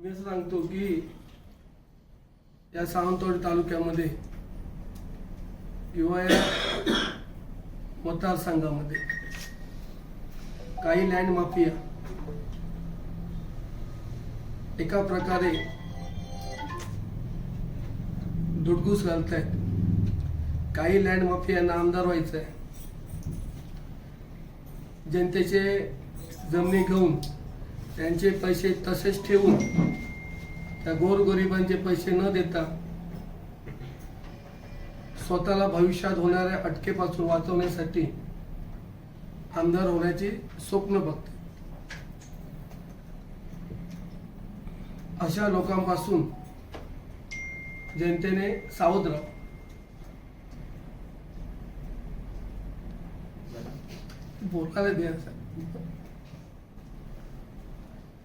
मी असं सांगतो की या सावंतवाडी तालुक्यामध्ये किंवा या मतदारसंघामध्ये काही लँड माफिया एका प्रकारे दुडगूस आहेत काही लँड माफियांना आमदार व्हायचं आहे जनतेचे जमिनी घेऊन त्यांचे पैसे तसेच ठेवून त्या गोरगरिबांचे पैसे न देता स्वतःला भविष्यात होणाऱ्या अटकेपासून वाचवण्यासाठी आमदार होण्याची स्वप्न बघते. अशा लोकांपासून जनतेने सावध राहावं बोलायला द्या.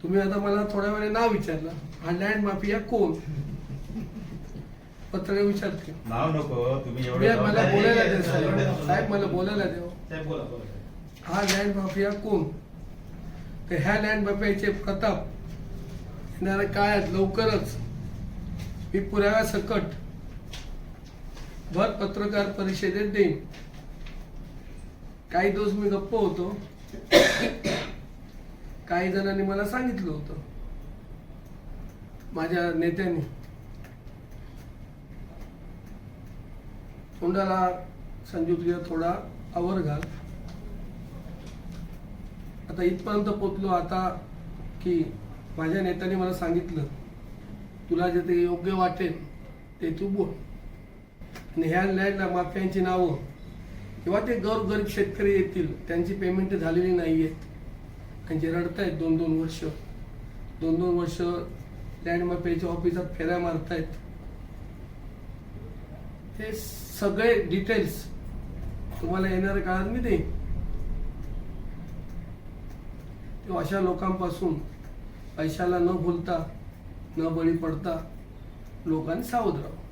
तुम्ही आता मला थोड्या वेळे नाव विचारलं. हा लँड माफिया कोण? पत्रकार विचारते नाव नको तुम्ही मला बोलायला द्या साहेब मला बोलायला द्या साहेब बोला बोला. हा लँड माफिया कोण? तर ह्या लँड माफियाचे प्रताप येणाऱ्या काळात लवकरच. मी पुराव्या सकट भर पत्रकार परिषदेत देईन. काही दिवस मी गप्प होतो. काही जणांनी मला सांगितलं होतं. माझ्या नेत्यांनी. तोंडाला संजू तुझ्या थोडा आवर घाल. आता इथपर्यंत पोचलो आता की माझ्या नेत्याने मला सांगितलं तुला जे ते योग्य वाटेल ते तू बोल. आणि ह्या लँड माफियांची नावं किंवा ते गरीब शेतकरी येतील त्यांची पेमेंट झालेली नाही आहेत आणि जे रडतायत दोन दोन वर्ष. दोन दोन वर्ष लँड माफियाच्या ऑफिसात फेऱ्या मारतायत. हे सगळे डिटेल्स तुम्हाला येणाऱ्या काळात मी देईन. अशा लोकांपासून पैशाला न भुलता न बळी पडता लोकांनी सावध राहावं.